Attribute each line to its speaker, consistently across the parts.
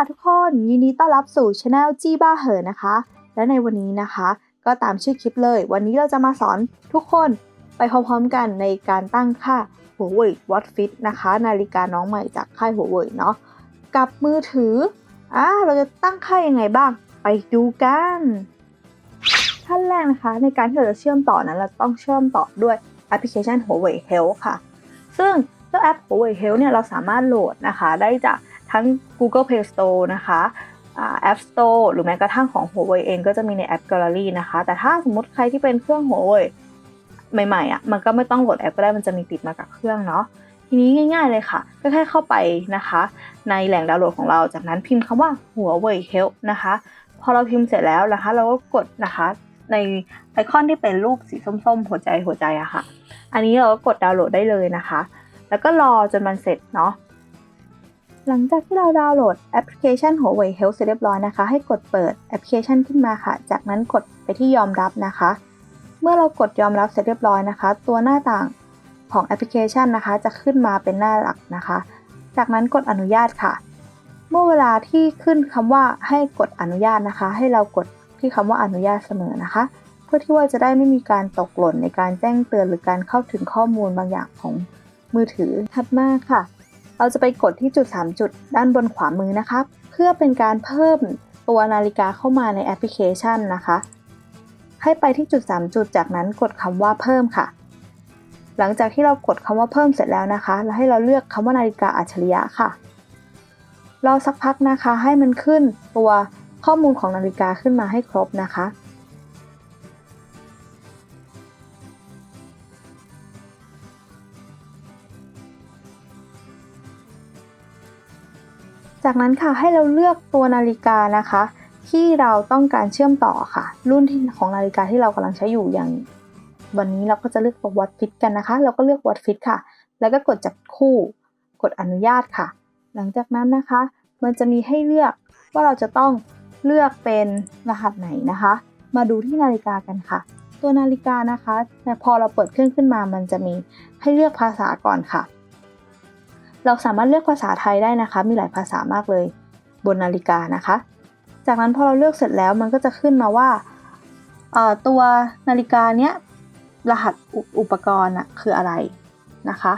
Speaker 1: ค่ะทุกคนยินดีต้อนรับสู่ช anel จี้บ้าเหอนะคะ และในวันนี้นะคะ ก็ตามชื่อคลิปเลย วันนี้เราจะมาสอนทุกคนไปพร้อมๆกันในการตั้งค่าหัวเว่ย Watch Fit นะคะ นาฬิกาน้องใหม่จากค่ายหัวเว่ยเนาะกับมือถืออ่าเราจะตั้งค่ายังไงบ้าง ไปดูกันขั้นแรกนะคะ ในการที่เราจะเชื่อมต่อนั้นเราต้องเชื่อมต่อด้วยแอปพลิเคชันหัวเว่ย Health ค่ะ ซึ่งเจ้าแอป Huawei Health เนี่ยเราสามารถโหลดนะคะ ได้จาก ทั้ง Google Play Store นะคะอ่า App Store หรือแม้กระทั่งของ Huawei เองก็จะมีในแอป Gallery นะคะ แต่ถ้าสมมติใครที่เป็นเครื่อง Huawei ใหม่ๆอะมันก็ไม่ต้องโหลดแอปก็ได้มันจะมีติดมากับเครื่องเนาะทีนี้ง่าย ๆเลยค่ะ ก็แค่เข้าไปนะคะ ในแหล่งดาวน์โหลดของเราจากนั้นพิมพ์คำว่า Huawei Health นะคะ พอเราพิมพ์เสร็จแล้วนะคะ เราก็กดนะคะในไอคอนที่เป็นรูปสีส้มๆ หัวใจหัวใจอะค่ะ อันนี้เราก็กดดาวน์โหลดได้เลยนะคะ แล้วก็รอจนมันเสร็จเนาะ หลังจากที่เราดาวน์โหลดแอปพลิเคชัน Huawei Health เสร็จเรียบร้อยนะคะ ให้กดเปิดแอปพลิเคชันขึ้นมาค่ะ จากนั้นกดไปที่ยอมรับนะคะ เมื่อเรากดยอมรับเสร็จเรียบร้อยนะคะ ตัวหน้าต่างของแอปพลิเคชันนะคะ จะขึ้นมาเป็นหน้าหลักนะคะ จากนั้นกดอนุญาตค่ะ เมื่อเวลาที่ขึ้นคำว่าให้กดอนุญาตนะคะ ให้เรากดที่คำว่าอนุญาตเสมอนะคะ เพื่อที่ว่าจะได้ไม่มีการตกหล่นในการแจ้งเตือนหรือการเข้าถึงข้อมูลบางอย่างของมือถือถัดมาค่ะ เราจะไปกดที่จุด 3 จุดด้านบนขวามือนะคะ เพื่อเป็นการเพิ่มตัวนาฬิกาเข้ามาในแอปพลิเคชันนะคะ ให้ไปที่จุด 3 จุด จากนั้นกดคำว่าเพิ่มค่ะ หลังจากที่เรากดคำว่าเพิ่มเสร็จแล้วนะคะ แล้วให้เราเลือกคำว่านาฬิกาอัจฉริยะค่ะรอสักพักนะคะให้มันขึ้นตัวข้อมูลของนาฬิกาขึ้นมาให้ครบนะคะ จากนั้นค่ะให้เราเลือกตัวนาฬิกานะคะ ที่เราต้องการเชื่อมต่อค่ะ รุ่นของนาฬิกาที่เรากำลังใช้อยู่อย่าง วันนี้เราก็จะเลือกตัว Watch Fit กันนะคะ เราก็เลือก Watch Fit ค่ะ แล้วก็กดจับคู่ กดอนุญาตค่ะ หลังจากนั้นนะคะ มันจะมีให้เลือกว่าเราจะต้องเลือกเป็นรหัสไหนนะคะ มาดูที่นาฬิกากันค่ะ ตัวนาฬิกานะคะแต่พอเราเปิดเครื่องขึ้นมามันจะมีให้เลือกภาษาก่อนค่ะ เราสามารถเลือกภาษาไทยได้นะคะ มีหลายภาษามากเลย บนนาฬิกานะคะ จากนั้นพอเราเลือกเสร็จแล้วมันก็จะขึ้นมาว่าตัวนาฬิกาเนี้ยรหัสอุปกรณ์อะคืออะไรนะคะ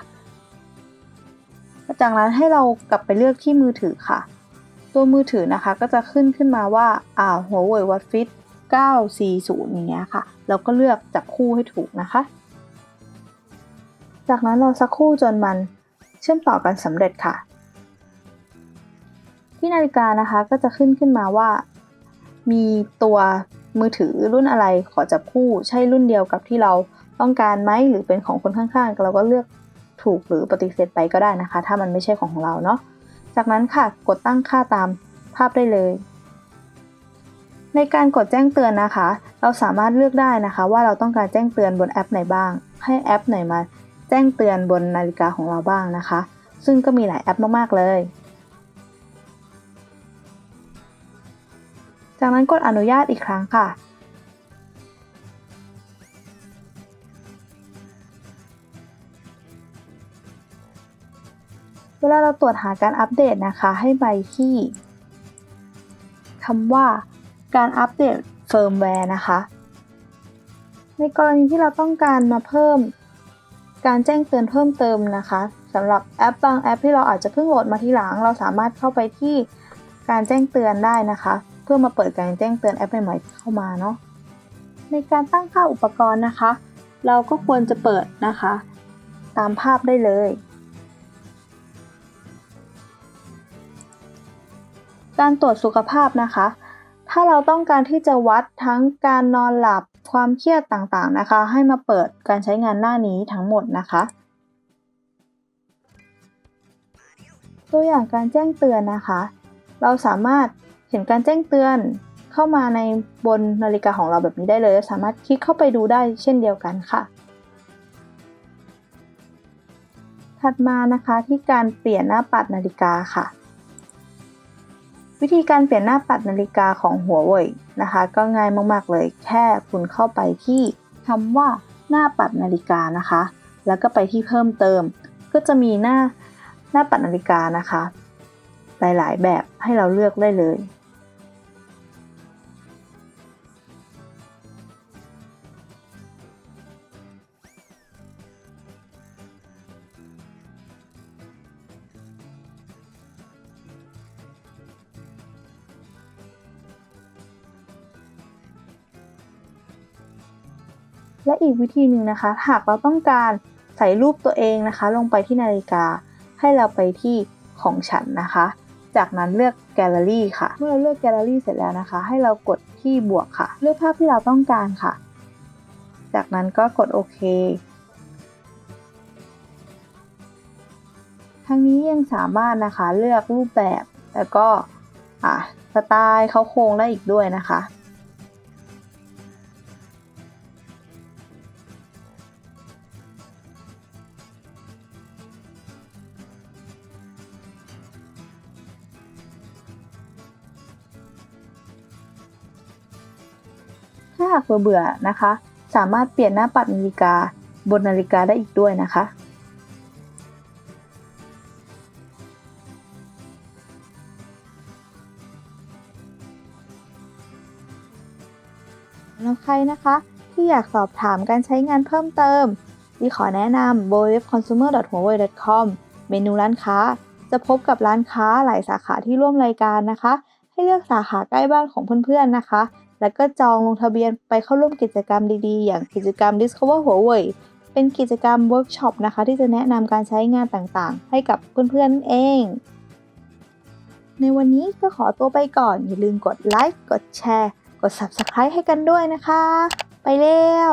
Speaker 1: จากนั้นให้เรากลับไปเลือกที่มือถือค่ะ ตัวมือถือนะคะก็จะขึ้นขึ้นมาว่าอ่า Huawei Watch Fit 940อย่างเงี้ยค่ะ เราก็เลือกจับคู่ให้ถูกนะคะ จากนั้นราสักครู่จนมัน เชื่อมต่อกันสำเร็จค่ะ ที่นาฬิกานะคะก็จะขึ้นขึ้นมาว่า มีตัวมือถือรุ่นอะไรขอจับคู่ใช่รุ่นเดียวกับที่เราต้องการไหมหรือเป็นของคนข้างๆ เราก็เลือกถูกหรือปฏิเสธไปก็ได้นะคะ ถ้ามันไม่ใช่ของของเราเนาะจากนั้นค่ะกดตั้งค่าตามภาพได้เลย ในการกดแจ้งเตือนนะคะ เราสามารถเลือกได้นะคะ ว่าเราต้องการแจ้งเตือนบนแอปไหนบ้าง ให้แอปไหนมา แจ้งเตือนบนนาฬิกาของเราบ้างนะคะ ซึ่งก็มีหลายแอปมากๆเลย จากนั้นกดอนุญาตอีกครั้งค่ะ เวลาเราตรวจหาการอัปเดตนะคะ ให้ไปที่คำว่าการอัปเดตเฟิร์มแวร์นะคะ ในกรณีที่เราต้องการมาเพิ่ม การแจ้งเตือนเพิ่มเติมนะคะสำหรับแอปบางแอปที่เราอาจจะเพิ่งโหลดมาทีหลัง เราสามารถเข้าไปที่การแจ้งเตือนได้นะคะ เพื่อมาเปิดการแจ้งเตือนแอปใหม่ๆเข้ามาเนาะในการตั้งค่าอุปกรณ์นะคะ เราก็ควรจะเปิดนะคะ ตามภาพได้เลย การตรวจสุขภาพนะคะ ถ้าเราต้องการที่จะวัดทั้งการนอนหลับ ความเครียดต่างๆนะคะ ให้มาเปิดการใช้งานหน้านี้ทั้งหมดนะคะ ตัวอย่างการแจ้งเตือนนะคะ เราสามารถเห็นการแจ้งเตือนเข้ามาในบนนาฬิกาของเราแบบนี้ได้เลย สามารถคลิกเข้าไปดูได้เช่นเดียวกันค่ะ ถัดมานะคะที่การเปลี่ยนหน้าปัดนาฬิกาค่ะ วิธีการเปลี่ยนหน้าปัดนาฬิกาของหัวเว่ยนะคะ ก็ง่ายมากๆเลย แค่คุณเข้าไปที่คำว่าหน้าปัดนาฬิกานะคะ แล้วก็ไปที่เพิ่มเติม ก็จะมีหน้าหน้าปัดนาฬิกานะคะ หลายๆ แบบให้เราเลือกได้เลย และอีกวิธีหนึ่งนะคะ หากเราต้องการใส่รูปตัวเองนะคะ ลงไปที่นาฬิกา ให้เราไปที่ของฉันนะคะ จากนั้นเลือกแกลเลอรี่ค่ะ เมื่อเราเลือกแกลเลอรี่เสร็จแล้วนะคะ ให้เรากดที่บวกค่ะ เลือกภาพที่เราต้องการค่ะ จากนั้นก็กดโอเคทั้งนี้ยังสามารถนะคะเลือกรูปแบบแล้วก็สไตล์เขาโครงได้อีกด้วยนะคะ หากเบื่อๆนะคะ สามารถเปลี่ยนหน้าปัดนาฬิกาบนนาฬิกาได้อีกด้วยนะคะแล้วใครนะคะ ที่อยากสอบถามการใช้งานเพิ่มเติมดีขอแนะนำ b o w e b c o n s u m e r h u a w e i c o m เมนูร้านค้า จะพบกับร้านค้าหลายสาขาที่ร่วมรายการนะคะ ให้เลือกสาขาใกล้บ้านของเพื่อนๆนะคะ แล้วก็จองลงทะเบียนไปเข้าร่วมกิจกรรมดีๆ อย่างกิจกรรม Discover Huawei เป็นกิจกรรมเวิร์กช็อปนะคะ ที่จะแนะนำการใช้งานต่างๆ ให้กับเพื่อนๆเอง ในวันนี้ก็ขอตัวไปก่อน อย่าลืมกดไลค์ กดแชร์ กด Subscribe ให้กันด้วยนะคะ ไปแล้ว